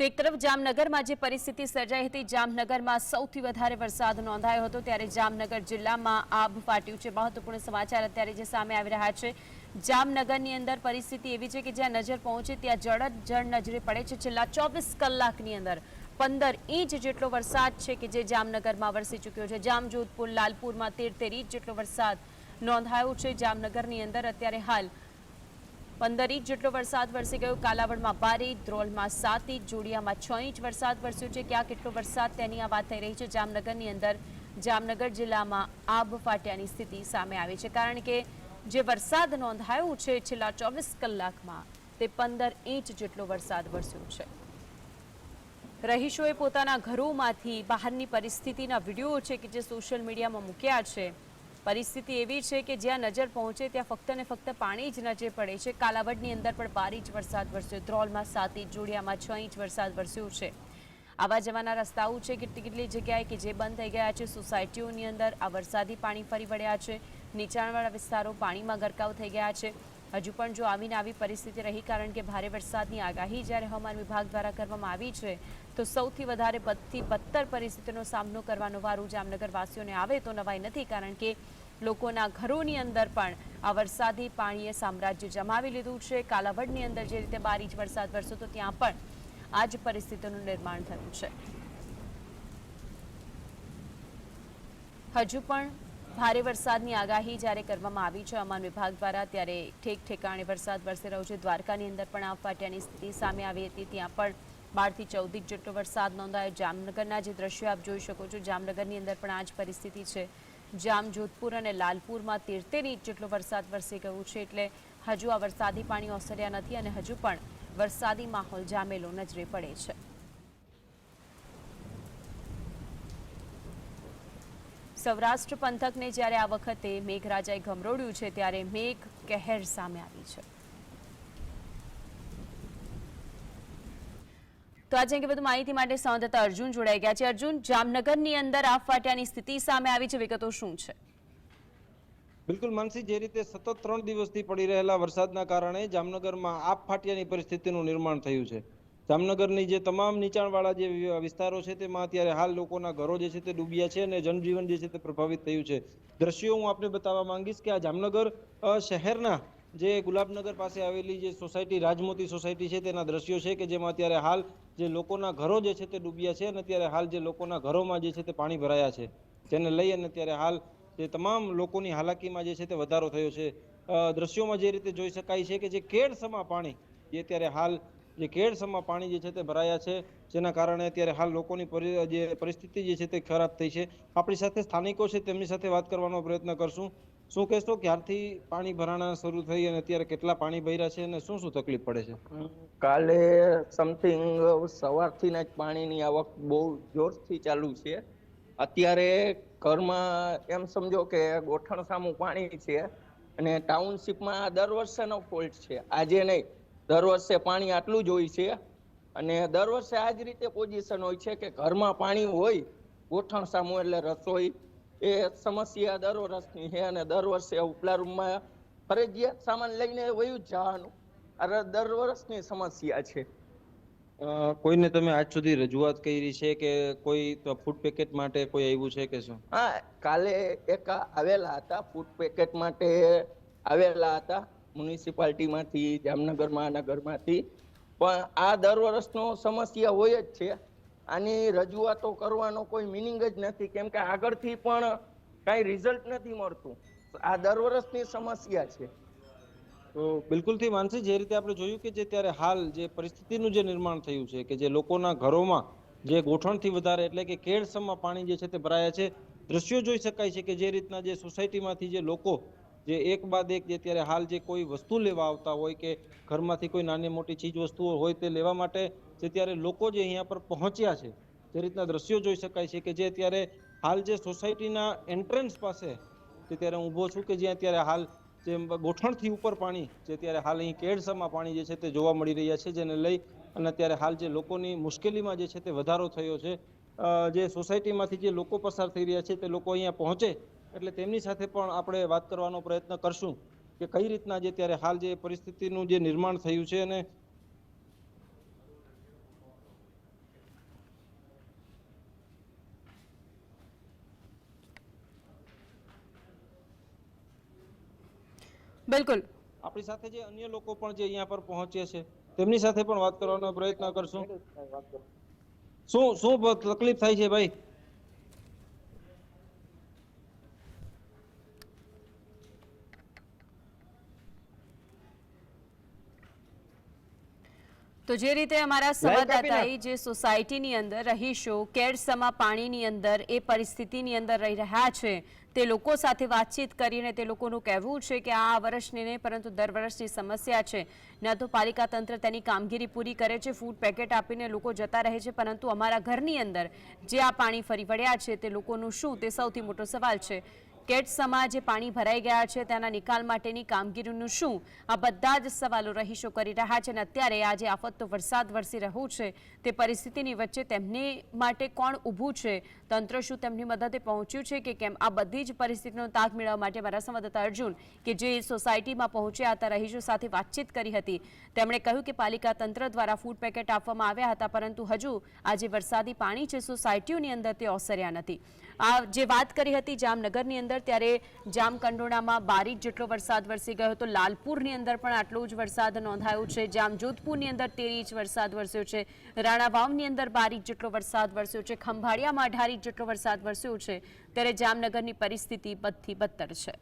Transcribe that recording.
તો એક તરફ જામનગરમાં જે પરિસ્થિતિ સર્જાઈ હતી, જામનગરમાં સૌથી વધારે વરસાદ નોંધાયો હતો, ત્યારે જામનગર જિલ્લામાં આબ ફાટ્યું છે. મહત્વપૂર્ણ સમાચાર અત્યારે જે સામે આવી રહ્યા છે. જામનગરની અંદર પરિસ્થિતિ એવી છે કે જ્યાં નજર પહોંચે ત્યાં જળ જળ નજરે પડે છે. છેલ્લા ચોવીસ કલાકની અંદર પંદર ઇંચ જેટલો વરસાદ છે કે જે જામનગરમાં વરસી ચૂક્યો છે. જામજોધપુર, લાલપુરમાં તેર તેર ઇંચ જેટલો વરસાદ નોંધાયો છે. જામનગરની અંદર અત્યારે હાલ પંદર ઇંચ જેટલો વરસાદ વરસી ગયો. કાલાવડમાં બાર ઇંચ, ધ્રોલમાં સાત ઇંચ, જોડિયામાં છ ઇંચ વરસાદ વરસ્યો છે. ક્યાં કેટલો વરસાદ તેની આ વાત થઈ રહી છે. જામનગરની અંદર જામનગર જિલ્લામાં આબ ફાટ્યાની સ્થિતિ સામે આવી છે. કારણ કે જે વરસાદ નોંધાયો છે છેલ્લા ચોવીસ કલાકમાં તે પંદર ઇંચ જેટલો વરસાદ વરસ્યો છે. રહીશોએ પોતાના ઘરોમાંથી બહારની પરિસ્થિતિના વીડિયો છે કે જે સોશિયલ મીડિયામાં મૂક્યા છે. પરિસ્થિતિ એવી છે કે જ્યાં નજર પહોંચે ત્યાં ફક્ત ને ફક્ત પાણી જ નજરે પડે છે. કાલાવડની અંદર પણ બાર ઇંચ વરસાદ વરસ્યો. ધ્રોલમાં સાત ઇંચ, જોડિયામાં છ ઇંચ વરસાદ વરસ્યો છે. આવા જવાના રસ્તાઓ છે કેટલી કેટલી જગ્યાએ કે જે બંધ થઈ ગયા છે. સોસાયટીઓની અંદર આ વરસાદી પાણી ફરી વળ્યા છે. નીચાણવાળા વિસ્તારો પાણીમાં ગરકાવ થઈ ગયા છે. હજુ પણ જો આવીને આવી પરિસ્થિતિ રહી, કારણ કે ભારે વરસાદની આગાહી જ્યારે હવામાન વિભાગ દ્વારા કરવામાં આવી છે, તો સૌથી વધારે બદથી બદતર પરિસ્થિતિનો સામનો કરવાનો વારો જામનગરવાસીઓને આવે તો નવાઈ નથી, કારણ કે લોકોના ઘરોની અંદર પણ આ વરસાદી પાણીએ સામ્રાજ્ય જમાવી લીધું છે. કાલાવડની અંદર જે રીતે બાર ઇંચ વરસાદ વરસ્યો તો ત્યાં પણ આ જ પરિસ્થિતિનું નિર્માણ થયું છે. હજુ પણ ભારે વરસાદની આગાહી જ્યારે કરવામાં આવી છે, હવામાન વિભાગ દ્વારા ત્યારે ઠેક ઠેકાણે વરસાદ વરસી રહ્યો છે. દ્વારકાની અંદર પણ આ ફાટ્યાની સ્થિતિ સામે આવી હતી. ત્યાં પણ બારથી ચૌદ જેટલો વરસાદ નોંધાયો. જામનગરના જે દ્રશ્યો આપ જોઈ શકો છો, જામનગરની અંદર પણ આ જ પરિસ્થિતિ છે. જામ જોધપુર અને લાલપુરમાં તેર તેર ઇંચ જેટલો વરસાદ વરસી ગયો છે, એટલે હજુ આ વરસાદી પાણી ઓસર્યા નથી અને હજુ પણ વરસાદી માહોલ જામેલો નજરે પડે છે. સૌરાષ્ટ્ર પંથકને જ્યારે આ વખતે મેઘરાજાએ ગમરોડ્યું છે, ત્યારે મેઘ કહેર સામે આવી છે. તો આજે અંગે વધુ માહિતી માટે સંવાદદાતા અર્જુન જોડાઈ ગયા છે. અર્જુન, જામનગરની અંદર આ ફાટ્યાની સ્થિતિ સામે આવી છે. વિગતો શું છે? બિલકુલ માનસી, જે રીતે સતત ત્રણ દિવસથી પડી રહેલા વરસાદના કારણે જામનગરમાં આપ ફાટિયાની પરિસ્થિતિનું નિર્માણ થયું છે. જામનગરની જે તમામ નીચાણવાળા જે વિસ્તારો છે, તેમાં અત્યારે હાલ લોકોના ઘરો જે છે તે ડૂબ્યા છે અને જનજીવન જે છે તે પ્રભાવિત થયું છે. દ્રશ્યો હું આપને બતાવવા માંગીશ કે આ જામનગર શહેરના જે ગુલાબનગર પાસે આવેલી જે સોસાયટી, રાજમોતી સોસાયટી છે, તેના દ્રશ્યો છે કે જેમાં અત્યારે હાલ જે લોકોના ઘરો જે છે તે ડૂબ્યા છે અને અત્યારે હાલ જે લોકોના ઘરોમાં જે છે તે પાણી ભરાયા છે. જેને લઈ અને અત્યારે હાલ જે તમામ લોકોની હાલાકીમાં જે છે તે વધારો થયો છે. દ્રશ્યોમાં જે રીતે જોઈ શકાય છે કે જે કેડસમા પાણી જે અત્યારે હાલ જે કેળસમાં પાણી જે છે તે ભરાયા છે, જેના કારણે અત્યારે હાલ લોકોની જે પરિસ્થિતિ જે છે તે ખરાબ થઈ છે. આપણી સાથે સ્થાનિકો છે, તેમની સાથે વાત કરવાનો પ્રયત્ન કરશું. શું કહેશો, ક્યારથી પાણી ભરાણા શરૂ થઈ અને અત્યારે કેટલા પાણી ભર્યા છે અને શું શું તકલીફ પડે છે? કાલે સમથિંગ સવારથી જ પાણીની આવક બહુ જોરથી ચાલુ છે. અત્યારે ઘરમાં એમ સમજો કે ગોઠણ સામું પાણી છે અને ટાઉનશીપમાં દર વર્ષેનો ફોલ્ટ છે. આજે નહીં. દર વર્ષે પાણી આટલું જ હોય છે. અને દર વર્ષે આ જ રીતે પોઝિશન હોય છે કે ઘરમાં પાણી હોય ગોઠણ સામું એટલે રસોઈ એ સમસ્યા દર વર્ષની છે અને દર વર્ષે ઉપલા રૂમમાં ફરજિયાત સામાન લઈને વયું જ જવાનું. અરે દર વર્ષની સમસ્યા છે. કોઈને તમે આજ સુધી રજૂઆત કરી છે કે કોઈ ફૂડ પેકેટ માટે કોઈ આવ્યું છે કે શું? હા કાલે એક આવેલા હતા ફૂડ પેકેટ માટે આવેલા હતા. મ્યુનિસિપાલિટીમાંથી જામનગર મહાનગરમાંથી પણ આ દર વર્ષનો સમસ્યા હોય જ છે. આની રજૂઆતો કરવાનો કોઈ મિનિંગ જ નથી. કેમ કે આગળથી પણ કાંઈ રિઝલ્ટ નથી મળતું. આ દર વર્ષની સમસ્યા છે. તો બિલકુલથી માનસી, જે રીતે આપણે જોયું કે જે ત્યારે હાલ જે પરિસ્થિતિનું જે નિર્માણ થયું છે, કે જે લોકોના ઘરોમાં જે ગોઠણથી વધારે એટલે કે કેળસમમાં પાણી જે છે તે ભરાયા છે, દ્રશ્યો જોઈ શકાય છે કે જે રીતના જે સોસાયટીમાંથી જે લોકો જે એક બાદ એક જે ત્યારે હાલ જે કોઈ વસ્તુ લેવા આવતા હોય કે ઘરમાંથી કોઈ નાની મોટી ચીજ વસ્તુઓ હોય તે લેવા માટે જે ત્યારે લોકો જે અહીંયા પર પહોંચ્યા છે, જે રીતના દ્રશ્યો જોઈ શકાય છે કે જે અત્યારે હાલ જે સોસાયટીના એન્ટ્રન્સ પાસે તે ત્યારે હું ઊભો છું કે જ્યાં અત્યારે હાલ જે ગોઠણથી ઉપર પાણી જે અત્યારે હાલ અહીં કેડસામાં પાણી જે છે તે જોવા મળી રહ્યા છે, જેને લઈ અને અત્યારે હાલ જે લોકોની મુશ્કેલીમાં જે છે તે વધારો થયો છે. જે સોસાયટીમાંથી જે લોકો પસાર થઈ રહ્યા છે તે લોકો અહીંયા પહોંચે એટલે તેમની સાથે પણ આપણે વાત કરવાનો પ્રયત્ન કરશું કે કઈ રીતના જે ત્યારે હાલ જે પરિસ્થિતિનું જે નિર્માણ થયું છે અને બિલકુલ. આપણી સાથે જે અન્ય લોકો પણ જે અહીંયા પર પહોંચ્યા છે તેમની સાથે પણ વાત કરવાનો પ્રયત્ન કરશું. શું શું તકલીફ થાય છે ભાઈ? તો જે રીતે અમારા સંવાદદાતાએ જે સોસાયટીની અંદર રહીશો કેડસમાં પાણીની અંદર એ પરિસ્થિતિની અંદર રહી રહ્યા છે તે લોકો સાથે વાતચીત કરીને તે લોકોનું કહેવું છે કે આ વર્ષની નહીં પરંતુ દર વર્ષની સમસ્યા છે. ન તો પાલિકા તંત્ર તેની કામગીરી પૂરી કરે છે ફૂડ પેકેટ આપીને લોકો જતા રહે છે પરંતુ અમારા ઘરની અંદર જે આ પાણી ફરી વળ્યા છે તે લોકોનું શું? તે સૌથી મોટો સવાલ છે. કેટસમાં જે પાણી ભરાઈ ગયા છે, તેના નિકાલ માટેની કામગીરીનું શું? આ બધા જ સવાલો રહીશો કરી રહ્યા છે અને અત્યારે આજે આફતનો વરસાદ વરસી રહ્યો છે. તે પરિસ્થિતિની વચ્ચે તેમની માટે કોણ ઊભું છે? તંત્ર શું તેમની મદદે પહોંચ્યું છે કે કેમ? આ બધી જ પરિસ્થિતિનો તાગ મેળવવા માટે મારા સંવાદદાતા અર્જુન કે જે સોસાયટીમાં પહોંચ્યા હતા, રહીશો સાથે વાતચીત કરી હતી. તેમણે કહ્યું કે પાલિકા તંત્ર દ્વારા ફૂડ પેકેટ આપવામાં આવ્યા હતા, પરંતુ હજુ આ જે વરસાદી પાણી છે, સોસાયટીઓની અંદર તે ઓસર્યા નથી. આ જે વાત કરી હતી જામનગરની અંદર, ત્યારે જામકંડોળામાં બાર જેટલો વરસાદ વરસી ગયો હતો. લાલપુરની અંદર પણ આટલો જ વરસાદ નોંધાયો છે. જામજોધપુરની અંદર તેર ઇંચ વરસાદ વરસ્યો છે. રાણાવાવની અંદર બાર ઇંચ જેટલો વરસાદ વરસ્યો છે. ખંભાળિયામાં અઢાર ઇંચ જેટલો વરસાદ વરસ્યો છે ત્યારે જામનગરની પરિસ્થિતિ બદથી બદતર છે.